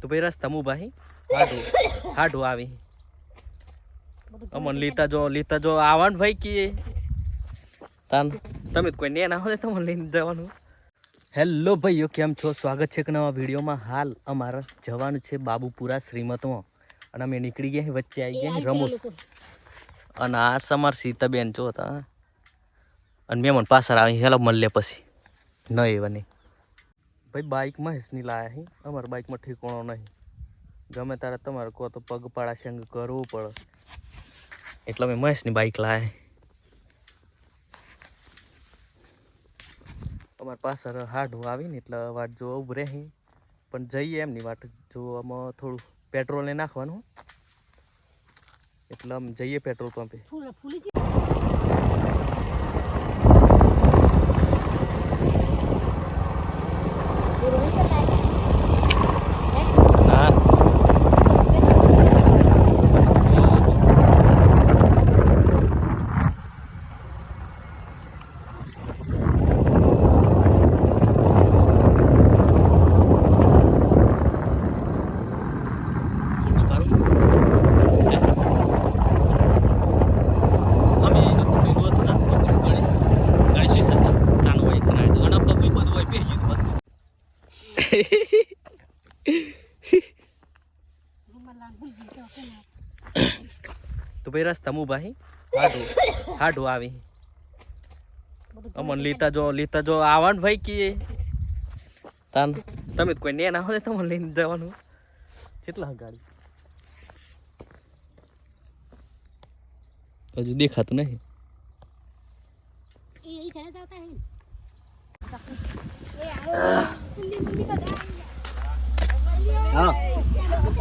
તો ભાઈ રસ્તા ઊભા હી હાડું. આવી. અમન લીતા જો લીતા જો આવવાનું ભાઈ કે તાન, તમે કોઈ ને ના હોય તમને લઈને જવાનું. હેલો ભાઈઓ, કેમ છો? સ્વાગત છે એક નવા વિડીયોમાં. હાલ અમારે જવાનું છે બાબુપુરા શ્રીમતમાં. અને અમે નીકળી ગયા વચ્ચે આવી ગયા રમૂસ. અને આ સમાર સીતાબેન જો હતા. અને મેં મને પાછળ આવી હેલો મળે પછી. ન એવા નહીં ભાઈ બાઇકમાં હેસની લાયા હી. અમારા બાઇકમાં ઠીકોણો નહીં. ગમે ત્યારે તમારે કહો તો પગપાળા સંગ કરવું પડે. એટલે અમે મહેશની બાઇક લાયા. અમારા પાછળ હાડું આવીને એટલે વાટ જો ઉભ રહે પણ જઈએ એમની વાટ જો આમાં થોડું પેટ્રોલ ને નાખવાનું એટલે અમે જઈએ પેટ્રોલ પંપે. તો ભાઈ રસ્તામાં ઊભા ભાઈ હાડું. હાડું આવી. અમન લીતા જો લીતા જો. આવવાનું ભાઈ કે તાન, તમે કોઈ ને ના હોય તમને લઈને જવાનું. કેટલા ગાડી હજુ દેખાતું નહીં. હા.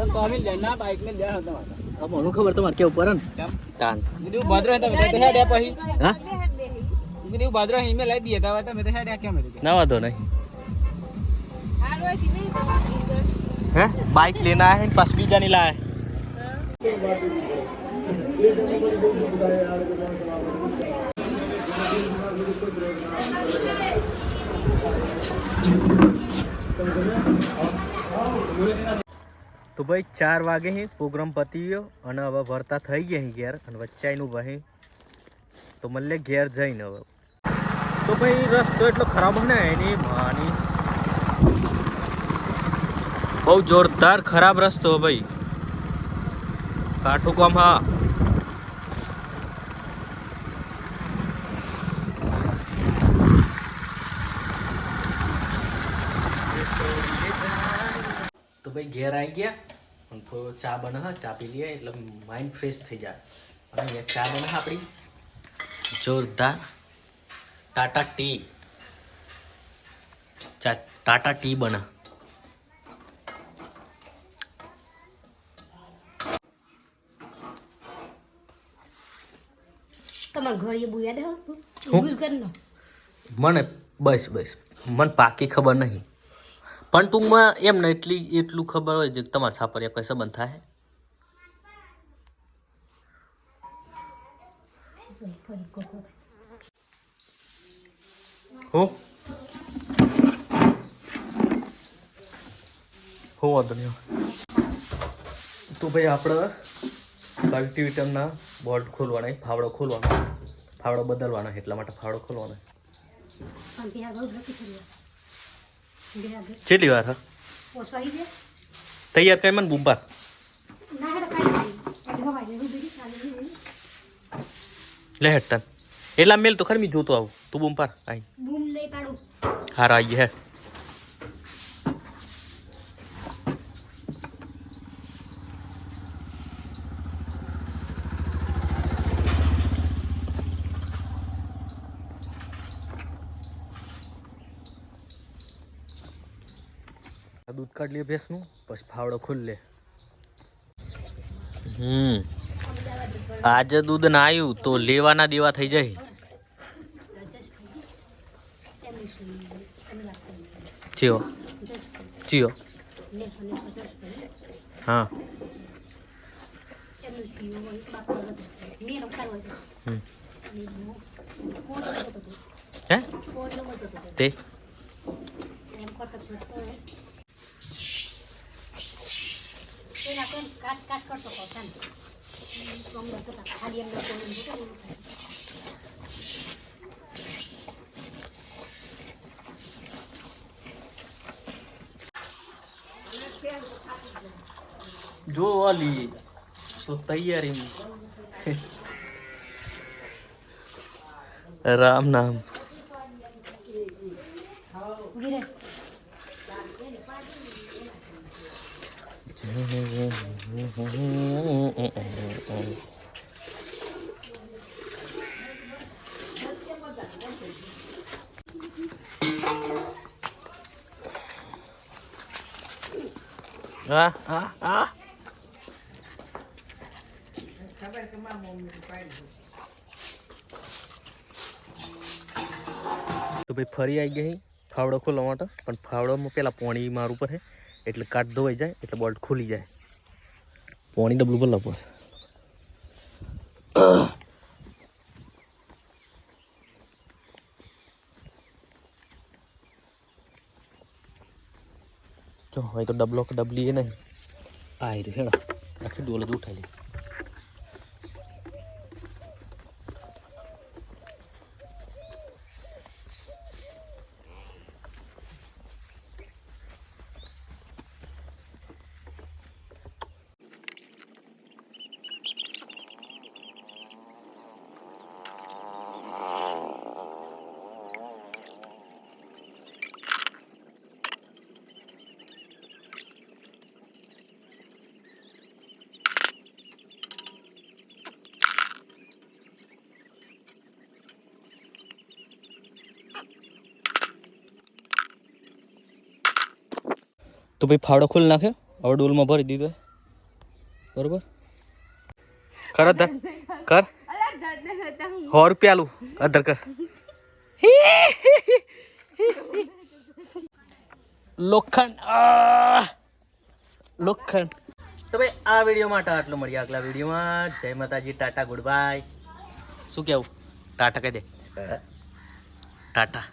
તો અમે લેના બાઈક ને લે હતા મને ખબર તમારે કેવું પડે ને? તાન. બીજું ભદ્રો તમે તો હેડ્યા પછી. હા? બીજું ભદ્રો હિમે લઈ દઈએ તો હવે તમે તો હેડ્યા કેમ હતું ના વાંધો નહીં. હે? બાઇક લેના આયા ને પાસ બીજાની લાયા તો ભાઈ ચાર વાગે હે, પ્રોગ્રામ પતી ગયો અને હવે વરતા થઈ ગયા હી ઘેર અને વચ્ચાઈનું ભાઈ તો મળે ઘેર જઈને હવે. તો ભાઈ રસ્તો એટલો ખરાબ ને, એની માની. બહુ જોરદાર ખરાબ રસ્તો ભાઈ. કાઠું હા. તો ભાઈ ઘેર આવી ગયા અને થોડો ચા બને હા ચા પી લઈએ એટલે માઇન્ડ ફ્રેશ થઈ જાય. અને અહીંયા ચા બને આપણી. જોરદાર. Tata tea. ચા ટાટા ટી બના તમારા ઘરે બુયા દે હું? મને બસ બસ. મને પાકી ખબર નહીં. પણ ટૂંકમાં એમ ને એટલી એટલું ખબર હોય કે તમારા સાપરિયા કોઈ સંબંધ થાય? હું? હું વાંધો નહીં. તો ભાઈ આપણે કલ્ટિવેટરના બોલ્ટ ખોલવાના ફાવડો ખોલવાનો. ફાવડો બદલવાનો એટલા માટે ફાવડો ખોલવાનો પણ ત્યાં બહુ નથી કર્યું ગયા બે કેટલી વાર હા? તૈયાર કરી મને બુમ્બા ના હેડે કાઈ નહીં એટલે લે મેલ તો ખરી મેં જોતો આવું. તું બૂમ પાર આઈ. બૂમ નહીં પાડું. હારા આવીએ હે દૂધ કાઢ લે ભેંસનું પછી ફાવડો ખુલ્લે હમ. આજે દૂધ ના આવ્યું તો લેવાના દેવા થઈ જાય. ચિયો ચિયો હા. હું? તો જતો હતો છે તે એમ કરતો ફૂટતો હોય પેલા કોણ કાટ કાટ કરતો હતો શાંતિ અંદર તો ખાલી અંદર કોઈ નથી કરવું. જો વાલી તો તૈયારી રામ નામ હા? હા હા તો ભાઈ ફરી આવી ગઈ ફાવડો ખોલવા માટે. પણ ફાવડામાં પેલા પોણી મારું પર છે એટલે કાટ ધોવાઈ જાય એટલે બોલ્ટ ખુલી જાય. પોણી ડબલું પર લપો હવે તો ડબલો કે ડબલી એ નહીં. આ રે હેડો. આખી ડોલ જ ઉઠાઈ લી તો ભાઈ ફાવડો ખોલી નાખ્યો હવે ડોલમાં ભરી દીધો. બરોબર? કર અધર. કર. સો રૂપિયા આલું. અધર કર. લોખંડ! લોખંડ. તો ભાઈ આ વીડિયો માટે આટલું મળીએ આગલા વિડીયોમાં જય માતાજી ટાટા ગુડ બાય શું કેવું? ટાટા કહી દે. ટાટા.